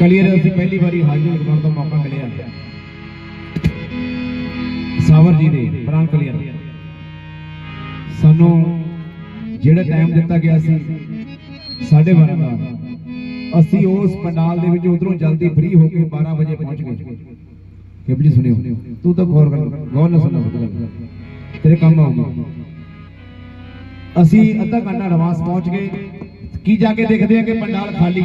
Clear ਅਸੀਂ ਪਹਿਲੀ ਵਾਰੀ ਹਾਜ਼ਰ ਲਗਾਉਣ ਦਾ ਮੌਕਾ ਮਿਲਿਆ। ਸਾਵਰ ਜੀ ਦੇ ਪ੍ਰਾਣ ਕਲੀਅਰ ਸਾਨੂੰ ਜਿਹੜਾ ਟਾਈਮ ਦਿੱਤਾ ਗਿਆ ਸੀ 12:30 ਦਾ, ਅਸੀਂ ਉਸ ਪੰਡਾਲ ਦੇ ਵਿੱਚ ਉਧਰੋਂ ਜਲਦੀ ਫ੍ਰੀ ਹੋ ਕੇ 12 ਵਜੇ ਪਹੁੰਚ ਗਏ। ਕਿਬ ਜੀ ਸੁਣਿਓ, ਤੂੰ ਤਾਂ ਗੌਰ ਕਰ, ਗੌਰ ਨਾਲ ਸੁਣੋ ਤੇਰੇ ਕੰਮ ਆਉਗੀ ਅਸੀਂ ਅੱਧਾ ਘੰਟਾ ਐਡਵਾਂਸ ਪਹੁੰਚ ਗਏ। ਕੀ ਜਾ ਕੇ ਦੇਖਦੇ ਆ ਕਿ ਪੰਡਾਲ ਖਾਲੀ?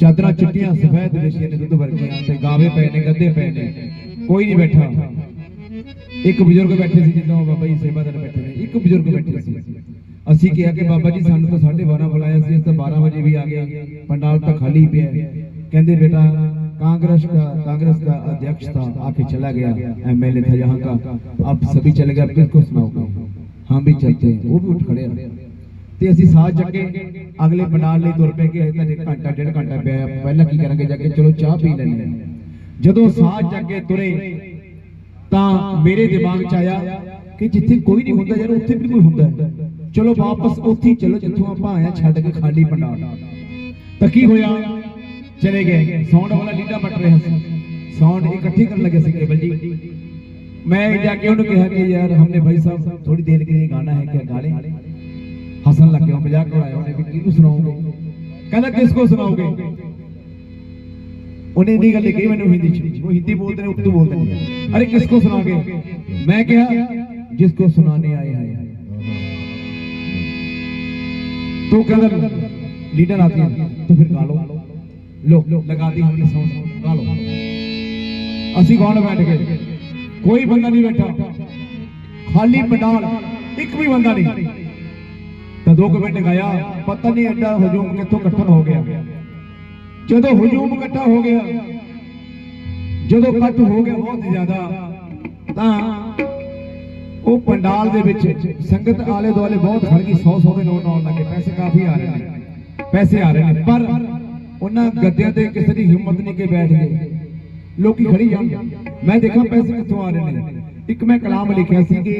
چادرہ چٹیاں سفید نشیاں نے دودھ بھر گیا تے گاوے پہنے گدے پہنے کوئی نہیں بیٹھا ایک بزرگ بیٹھے سی جنہوں بابا جی سیوا دار بیٹھے نے ایک بزرگ بیٹھے سی اسی کیا کہ بابا جی سانو تو 12:30 بلایا سی اس تا بارہ بجے بھی آ گئے پنڈال تو خالی پیا کہندے بیٹا کانگریس کا کانگریس کا ادھیکش تھا آکے چلا گیا ایم ایل تھا یہاں کا اب سبھی چلے گئے اب کس کو سناؤ ہم بھی چلتے ہیں وہ بھی اٹھ کھڑے رہے ہیں ابھی ساتھ جکے اگلے اگلے لے دور پہ گھنٹہ ڈیڑھ کانٹا پہ پہلے کی کرنگے جکے چلو چاہ پی لینا جدو ساتھ جکے ترے تا میرے دماغ چیا کہ جی نہیں ہوں کوئی ہوں چلو واپس اتھی چلو جتوں آئے چھالی پنار تکی ہویا چلے گئے ساؤنڈا مٹ رہا کر لگے سکھ میں جا کے انہوں کہا کہ یار ہم نے بھائی صاحب تھوڑی دیر کے لیے گانا ہے کیا گا لے ہسن لگے ہوں مجھا مزاق اڑایا انہیں بھی کیوں سناؤں گے کہنا کس کو سناؤں گے انہیں ہندی گل کہی میں نے ہندی چھوڑی وہ ہندی بولتے ہیں اردو بولتے ہیں ارے کس کو سناؤں گے میں کیا جس کو سنانے آئے آئے تو کہنا لیڈر آتی ہے تو پھر گالو لو لگا دی ہم نے ساؤنڈ گالو اسی کون بیٹھ گئے کوئی بندہ نہیں بیٹھا خالی پنڈال ایک بھی بندہ نہیں 2 ਮਿੰਟ ਗਾਇਆ, ਪਤਾ ਨਹੀਂ ਐਡਾ ਹਜੂਮ ਕਿੱਥੋਂ ਇਕੱਠਾ ਹੋ ਗਿਆ। ਜਦੋਂ ਹਜੂਮ ਇਕੱਠਾ ਹੋ ਗਿਆ, ਜਦੋਂ ਇਕੱਠ ਹੋ ਗਿਆ ਬਹੁਤ ਜ਼ਿਆਦਾ, ਤਾਂ ਉਹ ਪੰਡਾਲ ਦੇ ਵਿੱਚ ਸੰਗਤ ਆਲੇ ਦੁਆਲੇ ਬਹੁਤ ਖੜ ਗਈ 100 100 ਦੇ ਨੋਟ ਆਉਣ ਲੱਗੇ, ਪੈਸੇ ਕਾਫੀ ਆ ਰਹੇ ਨੇ, ਪੈਸੇ ਆ ਰਹੇ ਨੇ, ਪਰ ਉਹਨਾਂ ਗੱਦਿਆਂ ਤੇ ਕਿਸੇ ਦੀ ਹਿੰਮਤ ਨਹੀਂ ਕੇ ਬੈਠ ਗਏ। ਲੋਕੀ ਖੜੀ ਜਾਂਦੇ ਮੈਂ ਦੇਖਾਂ ਪੈਸੇ ਕਿੱਥੋਂ ਆ ਰਹੇ ਨੇ। ਇੱਕ ਮੈਂ ਕਲਾਮ ਲਿਖਿਆ ਸੀ ਕਿ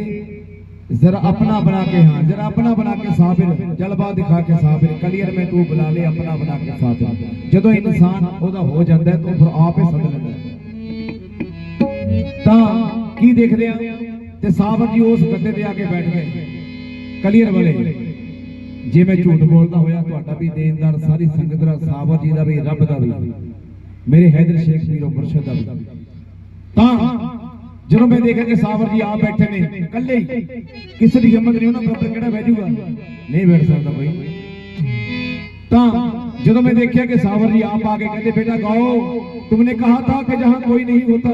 ذرا اپنا بنا کے ہاں ذرا اپنا بنا کے صابر جلبہ دکھا کے صابر کلیر میں تو بلا لے اپنا بنا کے صابر جدو انسان اودا ہو جاتا ہے تو پھر آپ ہی سمجھ لیتا ہے۔ تا کی دیکھ رہے ہیں؟ تے صابر جی اس گدے دے آ کے بیٹھ گئے۔ کلیر بلے جی میں چھوٹ بولتا ہویا تو اٹھا بھی دیندار، ساری سنگت صابر جی دا بھی، رب دا بھی۔ میرے حیدر شیخ پیرو مرشد دا بھی۔ تا جب جی آپ نے، کلے دیکھا کہ ساور جی بیٹا گاؤ، تم نے کہا تھا کہ جہاں کوئی نہیں ہوتا،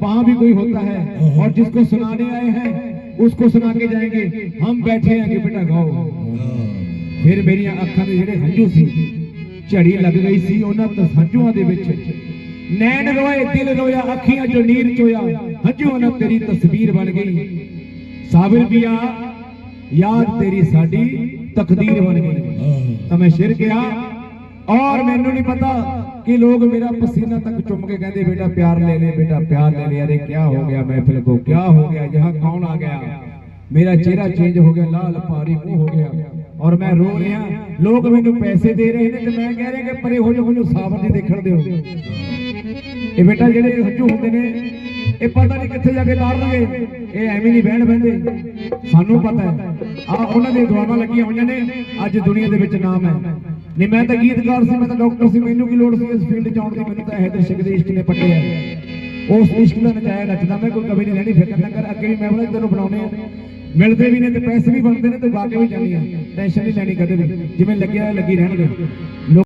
وہاں بھی کوئی ہوتا ہے۔ اور جس کو سنانے آئے ہیں، اس کو سنا کے جائیں گے، ہم بیٹھے ہیں کہ بیٹا گاؤ۔ پھر میری اکھان کے جڑے ہنجو سی چڑی لگ گئی سی وہ ہنجو کے نین روئے دل رویا، اکھیاں جو نیر چویا۔ ہنجو نہ تیری تصویر بن گئی۔ صابر بیا، یاد تیری ساڑی تقدیر بن گئی۔ تو شر گیا۔ اور میں نہیں پتا کہ لوگ میرا پسینہ تک چم کے دے بیٹا پیار لے لے، بیٹا پیار لے لے۔ ارے کیا ہو گیا میں پھر کو؟ کیا ہو گیا؟ یہاں کون آ گیا؟ میرا چیرہ چینج ہو گیا، لال پاری کو ہو گیا۔ اور میں رو رہا۔ لوگ میں مینوں پیسے دے رہے ہیں تے میں کہہ رہے ہیں کہ پرے ہو جو جا مینوں صاحب جی دیکھن دیو ਇਹ ਬੇਟਾ ਜਿਹੜੇ ਹੱਜੂ ਹੁੰਦੇ ਨੇ, ਇਹ ਪਤਾ ਨਹੀਂ ਕਿੱਥੇ ਜਾ ਕੇ ਤਾਰਨਗੇ। ਇਹ ਐਵੇਂ ਨਹੀਂ ਬਹਿਣ ਬੰਦੇ ਸਾਨੂੰ ਪਤਾ ਹੈ। ਆ ਉਹਨਾਂ ਦੀਆਂ ਦੁਆਵਾਂ ਲੱਗੀਆਂ ਹੋਈਆਂ ਨੇ। ਅੱਜ ਦੁਨੀਆ ਦੇ ਵਿੱਚ ਨਾਮ ਹੈ। ਨਹੀਂ, ਮੈਂ ਤਾਂ ਗੀਤਕਾਰ ਸੀ, ਮੈਂ ਤਾਂ ਡਾਕਟਰ ਸੀ। ਮੈਨੂੰ ਕੀ ਲੋੜ ਸੀ ਇਸ ਫੀਲਡ 'ਚ ਆਉਣ ਦੀ? ਮੈਨੂੰ ਤਾਂ ਹੈਦਰ ਸ਼ਿਕ ਦੇ ਇਸ਼ਕ ਨੇ ਪੱਟਿਆ ਉਸ ਇਸ਼ਕ ਦਾ ਨਚਾਇਆ ਰਚਦਾ ਮੈਂ ਕੋਈ ਕਵੀ ਨਹੀਂ ਲੈਣੀ। ਫਿਕਰ ਨਾ ਕਰ, ਅੱਗੇ ਵੀ ਮੈਂ ਬਣਾ ਤੈਨੂੰ ਬਣਾਉਣੇ ਆ। ਮਿਲਦੇ ਵੀ ਨੇ ਤੇ ਪੈਸੇ ਵੀ ਬਣਦੇ ਨੇ ਤੇ ਗਾ ਕੇ ਵੀ ਜਾਂਦੀਆਂ ਟੈਨਸ਼ਨ ਨਹੀਂ ਲੈਣੀ ਕਦੇ ਵੀ। ਜਿਵੇਂ ਲੱਗਿਆ, ਲੱਗੀ ਰਹਿਣਗੇ।